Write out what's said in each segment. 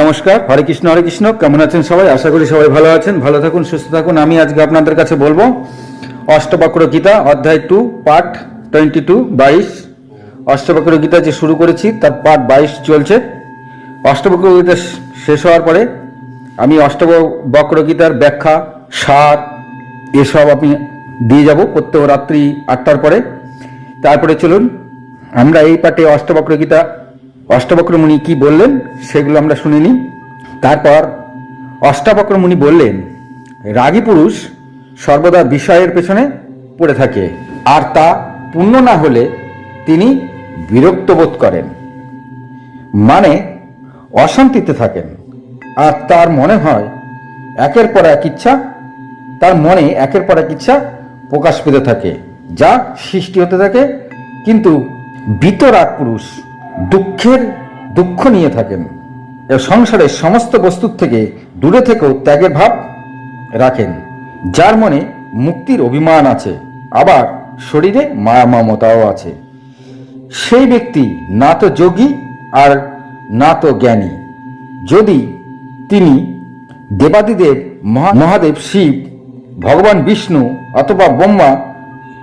নমস্কার, হরে কৃষ্ণ হরে কৃষ্ণ। কেমন আছেন সবাই? আশা করি সবাই ভালো আছেন। ভালো থাকুন, সুস্থ থাকুন। আমি আজকে আপনাদের কাছে বলব, অষ্টবক্র গীতা, অধ্যায় টু পার্ট টোয়েন্টি টু বাইশ। অষ্টবক্র গীতা যে শুরু করেছি, তার পার্ট বাইশ চলছে। অষ্টবক্র গীতা শেষ হওয়ার পরে আমি অষ্টবক্র গীতার ব্যাখ্যা, সার, এসব আমি দিয়ে যাব প্রত্যেক রাত্রি আটটার পরে। তারপরে চলুন, আমরা এই পাঠে অষ্টবক্র গীতা অষ্টবক্র মুনি কি বললেন? সেগুলো আমরা শুনে নিই। তারপর অষ্টাবক্র মুনি বললেন, রাগী পুরুষ সর্বদা বিষয়ের পেছনে পড়ে থাকে, আর তা পূর্ণ না হলে তিনি বিরক্ত বোধ করেন মানে অশান্তিতে থাকেন। আর তার মনে হয় একের পর এক ইচ্ছা, তার মনে একের পর এক ইচ্ছা প্রকাশ পেতে থাকে, যা সৃষ্টি হতে থাকে। কিন্তু বিতরাগ পুরুষ দুঃখের দুঃখ নিয়ে থাকেন। সংসারের সমস্ত বস্তুর থেকে দূরে থেকেও ত্যাগের ভাব রাখেন, যার মনে মুক্তির অভিমান আছে। আবার শরীরে মায়া মমতাও আছে। সেই ব্যক্তি না তো যোগী আর না তো জ্ঞানী। যদি তিনি দেবাদিদেব, মহা- মহাদেব, শিব, ভগবান বিষ্ণু অথবা ব্রহ্মা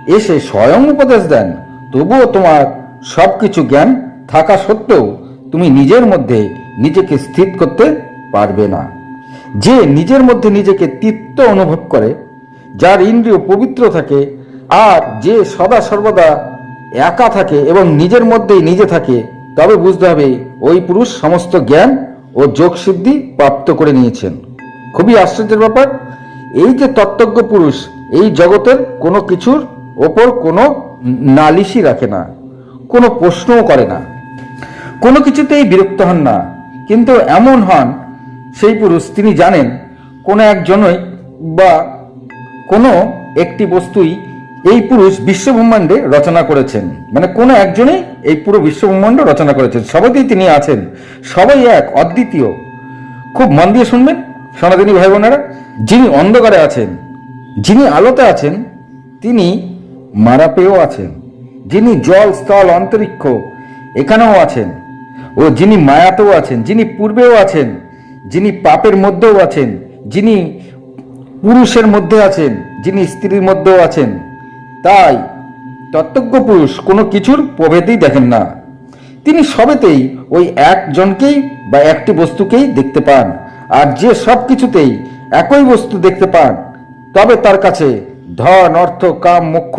এসে স্বয়ং উপদেশ দেন, তবুও তোমার সব কিছু জ্ঞান থাকা সত্ত্বেও তুমি নিজের মধ্যে নিজেকে স্থির করতে পারবে না। যে নিজের মধ্যে নিজেকে তৃপ্ত অনুভব করে, যার ইন্দ্রিয় পবিত্র থাকে, আর যে সদা সর্বদা একা থাকে এবং নিজের মধ্যেই নিজে থাকে, তবে বুঝতে হবে ওই পুরুষ সমস্ত জ্ঞান ও যোগ সিদ্ধি প্রাপ্ত করে নিয়েছেন। খুবই আশ্চর্যের ব্যাপার, এই যে তত্ত্বজ্ঞ পুরুষ এই জগতের কোনো কিছুর ওপর কোনো নালিশই রাখে না, কোনো প্রশ্নও করে না। কোনো কিছুতেই বিরক্ত হন না। কিন্তু এমন হন, সেই পুরুষ তিনি জানেন, কোনো একজনই বা কোনো একটি বস্তুই এই পুরুষ বিশ্বব্রহ্মাণ্ডে রচনা করেছেন। মানে কোনো একজনই এই পুরো বিশ্বব্রহ্মাণ্ড রচনা করেছেন। সবাইতেই তিনি আছেন। সবাই এক, অদ্বিতীয়। খুব মন দিয়ে শুনবেন, সনাতনী ভাই বোনেরা যিনি অন্ধকারে আছেন, যিনি আলোতে আছেন, তিনি মারা পেয়েও আছেন। যিনি জল, স্থল, অন্তরিক্ষ, এখানেও আছেন। ও যিনি মায়াতেও আছেন, যিনি পূর্বেও আছেন, যিনি পাপের মধ্যেও আছেন, যিনি পুরুষের মধ্যে আছেন, যিনি স্ত্রীর মধ্যেও আছেন, তাই তত্ত্বজ্ঞ পুরুষ কোনো কিছুর প্রভেদই দেখেন না। তিনি সবেতেই ওই একজনকেই বা একটি বস্তুকেই দেখতে পান, আর যে সব কিছুতেই একই বস্তু দেখতে পান, তবে তার কাছে ধন, অর্থ, কাম, মোক্ষ,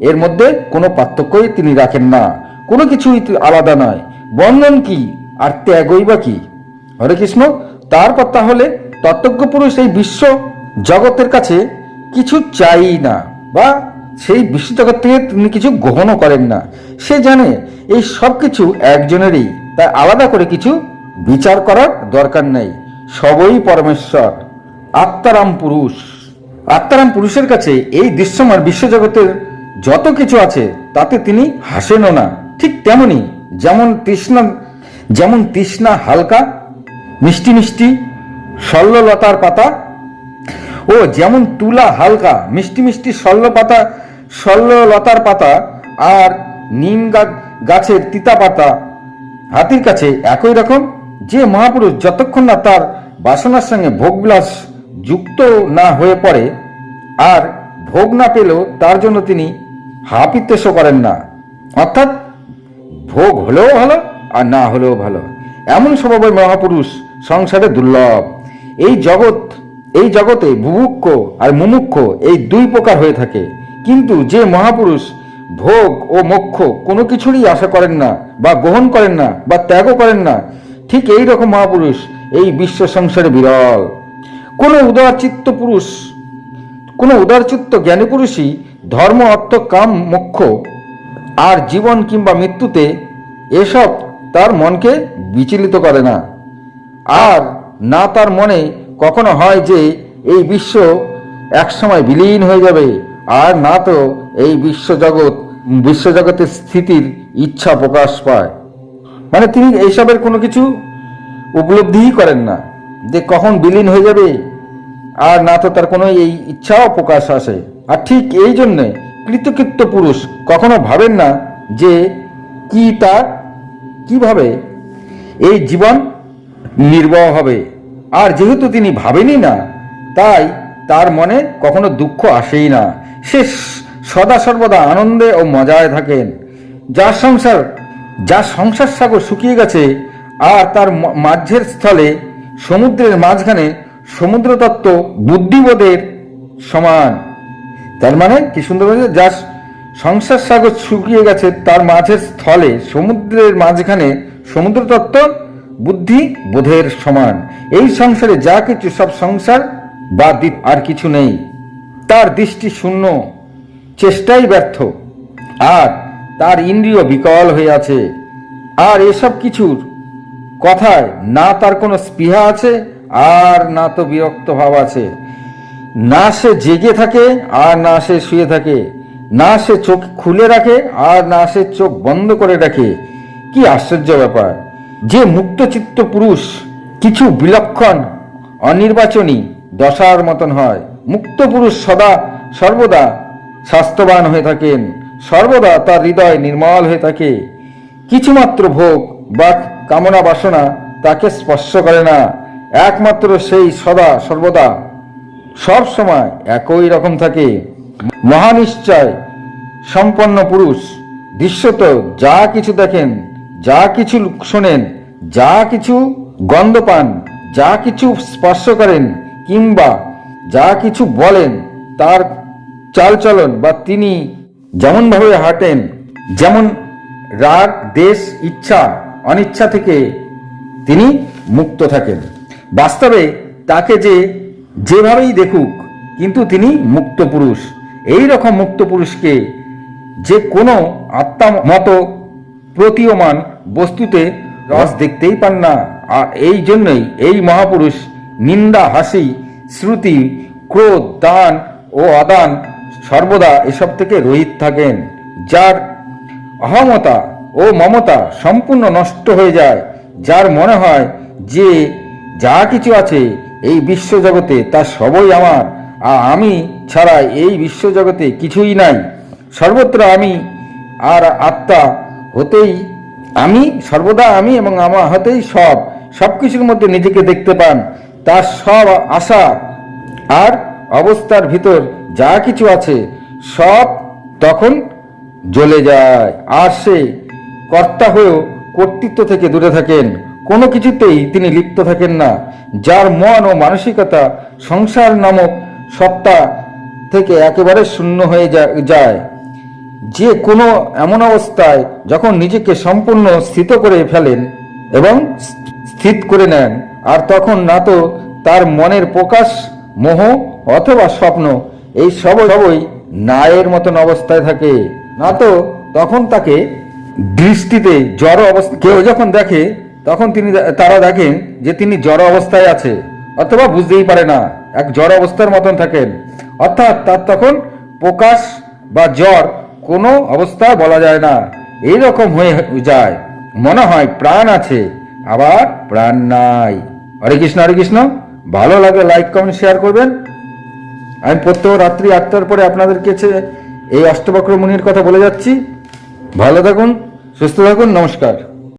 এর মধ্যে কোনো পার্থক্যই তিনি রাখেন না। কোনো কিছুই আলাদা নয়। বন্ধন কি আর ত্যাগই বা কি? হরে কৃষ্ণ তারপর তাহলে তত্ত্বজ্ঞ পুরুষ এই বিশ্ব জগতের কাছে কিছু চাই না বা সেই বিশ্ব জগৎ থেকে তিনি কিছু গ্রহণও করেন না। সে জানে এই সব কিছু একজনেরই, তাই আলাদা করে কিছু বিচার করার দরকার নেই। সবই পরমেশ্বর, আত্মারাম পুরুষ। আত্মারাম পুরুষের কাছে এই দৃশ্যমান বিশ্বজগতের যত কিছু আছে, তাতে তিনি হাসেনও না। ঠিক তেমনি যেমন তৃষ্ণা যেমন তৃষ্ণা হালকা, মিষ্টি মিষ্টি সল্ললতার পাতা, ও যেমন তুলা হালকা, মিষ্টি মিষ্টি সল্ল পাতা সল্ললতার পাতা, আর নিম গাছের তিতা পাতা। হাতির কাছে একই রকম, যে মহাপুরুষ যতক্ষণ না তার বাসনার সঙ্গে ভোগবিলাস যুক্ত না হয়ে পড়ে, আর ভোগ না পেলেও তার জন্য তিনি হাপিত্যেশও করেন না। অর্থাৎ ভোগ হলেও ভালো আর না হলেও ভালো। এমন স্বভাবের মহাপুরুষ সংসারে দুর্লভ। এই জগৎ, এই জগতে বুভুক্ষ আর মুমুক্ষ এই দুই প্রকার হয়ে থাকে। কিন্তু যে মহাপুরুষ ভোগ ও মোক্ষ কোনো কিছুরই আশা করেন না বা গ্রহণ করেন না বা ত্যাগও করেন না, ঠিক এই রকম মহাপুরুষ এই বিশ্ব সংসারে বিরল। কোনো উদারচিত্ত পুরুষ, কোনো উদারচিত্ত জ্ঞানী পুরুষই ধর্ম, অর্থ, কাম, মোক্ষ আর জীবন কিংবা মৃত্যুতে এসব তার মনকে বিচলিত করে না। আর না তার মনে কখনো হয় যে এই বিশ্ব একসময় বিলীন হয়ে যাবে, আর না তো এই বিশ্বজগৎ, বিশ্বজগতের স্থিতির ইচ্ছা প্রকাশ পায়। মানে তিনি এইসবের কোনো কিছু উপলব্ধিই করেন না, যে কখন বিলীন হয়ে যাবে, আর না তো তার কোনো এই ইচ্ছাও প্রকাশ আসে। আর ঠিক এই জন্যে কৃতকৃত্য পুরুষ কখনো ভাবেন না যে কি তার কীভাবে? এই জীবন নির্বাহ হবে। আর যেহেতু তিনি ভাবেনই না, তাই তার মনে কখনো দুঃখ আসেই না। সে সদা সর্বদা আনন্দে ও মজায় থাকেন। যার সংসার যার সংসার সাগর শুকিয়ে গেছে, আর তার মাঝের স্থলে সমুদ্রের মাঝখানে সমুদ্রতত্ত্ব বুদ্ধিবোধের সমান। তার মানে কি সুন্দর যার সংসার সাগর শুকিয়ে গেছে, তার মাঝের স্থলে, সমুদ্রের মাঝখানে সমুদ্র তত্ত্ব বুদ্ধি, বোধের সমান। এই সংসারে যা কিছু, সব সংসার বা আর কিছু নেই। তার দৃষ্টি শূন্য, চেষ্টাই ব্যর্থ। আর তার ইন্দ্রিয় বিকল হয়ে আছে। আর এসব কিছুর কথায় না তার কোনো স্পৃহা আছে, আর না তো বিরক্ত ভাব আছে। না সে জেগে থাকে, আর না সে শুয়ে থাকে। না সে চোখ খুলে রাখে আর না সে চোখ বন্ধ করে রাখে। কি আশ্চর্য ব্যাপার। যে মুক্তচিত্ত পুরুষ, কিছু বিলক্ষণ, অনির্বাচনী, দশার মতন হয়। মুক্ত পুরুষ সদা সর্বদা স্বাস্থ্যবান হয়ে থাকেন, সর্বদা তার হৃদয় নির্মল হয়ে থাকে। কিছুমাত্র ভোগ বা কামনা বাসনা তাকে স্পর্শ করে না। একমাত্র সেই সদা সর্বদা। সব সময় একই রকম থাকে। মহানিশ্চয়, সম্পন্ন পুরুষ, দৃশ্যত যা কিছু দেখেন, যা কিছু শোনেন, যা কিছু গন্ধ পান, যা কিছু স্পর্শ করেন কিংবা যা কিছু বলেন, তার চালচলন বা তিনি যেমনভাবে হাঁটেন, যেমন রাগ, দেশ, ইচ্ছা, অনিচ্ছা থেকে তিনি মুক্ত থাকেন। বাস্তবে তাকে যে যেভাবেই দেখুক, কিন্তু তিনি মুক্ত পুরুষ। এই রকম মুক্ত পুরুষকে যে কোনো আত্মা মতো প্রতীয়মান বস্তুতে রস দেখতেই পান না। আর এই জন্যই এই মহাপুরুষ নিন্দা, হাসি, শ্রুতি, ক্রোধ, দান ও আদান সর্বদা এসব থেকে রহিত থাকেন, যার অহমতা ও মমতা সম্পূর্ণ নষ্ট হয়ে যায়। যার মনে হয় যে যা কিছু আছে এই বিশ্বজগতে তা সবই আমার, আর আমি ছাড়া এই বিশ্বজগতে কিছুই নাই। সর্বত্র আমি আর আত্মা হতেই আমি, সর্বদা আমি এবং আমার হতেই সব। সব কিছুর মধ্যে নিজেকে দেখতে পান। তার সব আশা আর অবস্থার ভিতর যা কিছু আছে, সব তখন জ্বলে যায়। আর সে কর্তা হয়েও কর্তৃত্ব থেকে দূরে থাকেন। কোনো কিছুতেই তিনি লিপ্ত থাকেন না। যার মন ও মানসিকতা সংসার নামক সত্তা থেকে একেবারে শূন্য হয়ে যায়। যে কোনো এমন অবস্থায় যখন নিজেকে সম্পূর্ণ স্থিত করে ফেলেন এবং স্থিত করে নেন, আর তখন না তো তার মনের প্রকাশ, মোহ অথবা স্বপ্ন এই সব সবই নায়ের মতন অবস্থায় থাকে। না তো তখন তাকে দৃষ্টিতে জড় অবস্থা, কেউ যখন দেখে, তখন তিনি তারা দেখেন যে তিনি জড় অবস্থায় আছে, অথবা বুঝতেই পারে না, এক জড় অবস্থার মতন থাকেন। অর্থাৎ তার তখন প্রকাশ বা জ্বর কোনো অবস্থা বলা যায় না। এই রকম হয়ে যায়। মনে হয় প্রাণ আছে, আবার প্রাণ নাই। হরে কৃষ্ণ হরে কৃষ্ণ। ভালো লাগলে লাইক কমেন্ট শেয়ার করবেন। আমি প্রত্যহ রাত্রি আটটার পরে আপনাদের কাছে এই অষ্টবক্র মুনির কথা বলে যাচ্ছি। ভালো থাকুন, সুস্থ থাকুন, নমস্কার।